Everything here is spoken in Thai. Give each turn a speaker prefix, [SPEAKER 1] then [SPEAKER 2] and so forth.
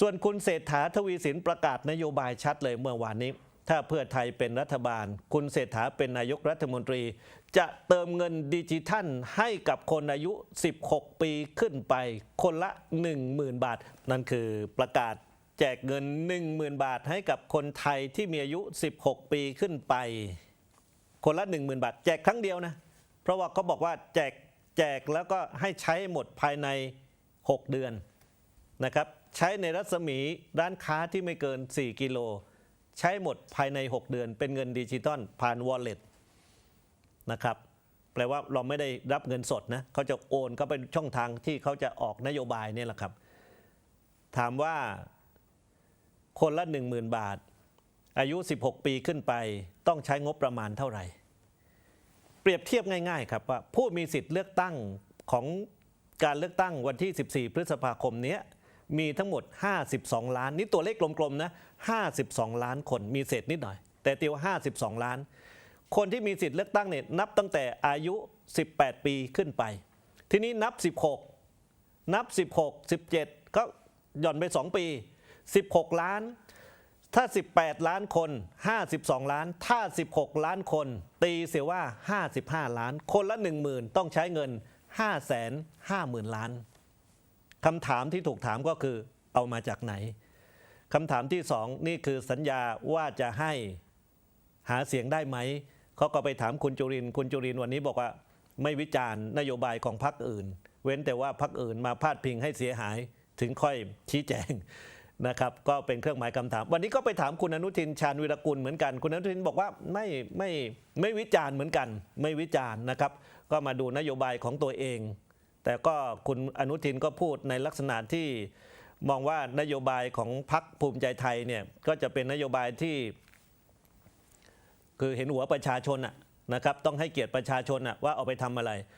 [SPEAKER 1] ส่วนคุณเศรษฐาทวีสินประกาศนโยบายชัดเลยเมื่อวานนี้ ถ้าเพื่อไทยเป็นรัฐบาล คุณเศรษฐาเป็นนายกรัฐมนตรี จะเติมเงินดิจิทัลให้กับคนอายุ 16 ปีขึ้นไป คนละ 10,000 บาท นั่นคือประกาศแจกเงิน 10,000 บาทให้กับคนไทยที่มีอายุ 16 ปีขึ้นไป คนละ 10,000 บาท แจกครั้งเดียวนะ เพราะว่าเขาบอกว่าแจกแจกแล้วก็ให้ใช้หมดภายใน 6 เดือนนะครับ ใช้ในรัศมีร้านค้าที่ไม่เกิน 4 กิโล ใช้หมดภายใน 6 เดือน เป็นเงินดิจิตอลผ่าน wallet นะครับแปลว่าเราไม่ได้รับเงินสดนะเขาจะโอนเข้าไปช่องทางที่เขาจะออกนโยบายเนี่ยแหละครับ ถามว่าคนละ 10,000 บาท อายุ 16 ปีขึ้นไป ต้องใช้งบประมาณเท่าไหร่ เปรียบเทียบง่าย ๆ ครับว่าผู้มีสิทธิ์เลือกตั้งของการเลือกตั้งวันที่ 14 พฤษภาคมนี้ มีทั้งหมด 52 ล้าน นี่ตัวเลขกลมๆนะ52 ล้านคนมีเศษนิดหน่อย แต่เตียว52 ล้าน คนที่มีสิทธิ์เลือกตั้งเนี่ยนับตั้งแต่อายุ 18 ปีขึ้นไป ทีนี้นับ 16 นับ 16 17 ก็หย่อนไป 2 ปี 16 ล้าน ถ้า 18 ล้านคน 52 ล้าน ถ้า 16 ล้านคน ตีเสียว่า 55 ล้าน คนละ 10,000 ต้องใช้เงิน 5 5 0 0 0 0 ล้าน คำถามที่ถูกถามก็คือเอามาจากไหนคำถามที่สองนี่คือสัญญาว่าจะให้หาเสียงได้ไหมเขาก็ไปถามคุณจุรินคุณจุรินวันนี้บอกว่า ไม่วิจารณ์นโยบายของพรรคอื่น เว้นแต่ว่าพรรคอื่นมาพาดพิงให้เสียหายถึงค่อยชี้แจงนะครับ ก็เป็นเครื่องหมายคำถาม วันนี้ก็ไปถามคุณอนุทินชาญวิรกุลเหมือนกัน คุณอนุทินบอกว่าไม่ไม่ไม่วิจารณ์เหมือนกัน ไม่วิจารณ์นะครับ ก็มาดูนโยบายของตัวเอง แต่ก็คุณอนุทินก็พูดในลักษณะที่มองว่านโยบายของพรรคภูมิใจไทยเนี่ยก็จะเป็นนโยบายที่คือเห็นหัวประชาชนะนะครับต้องให้เกียรติประชาชนว่าเอาไปทำอะไร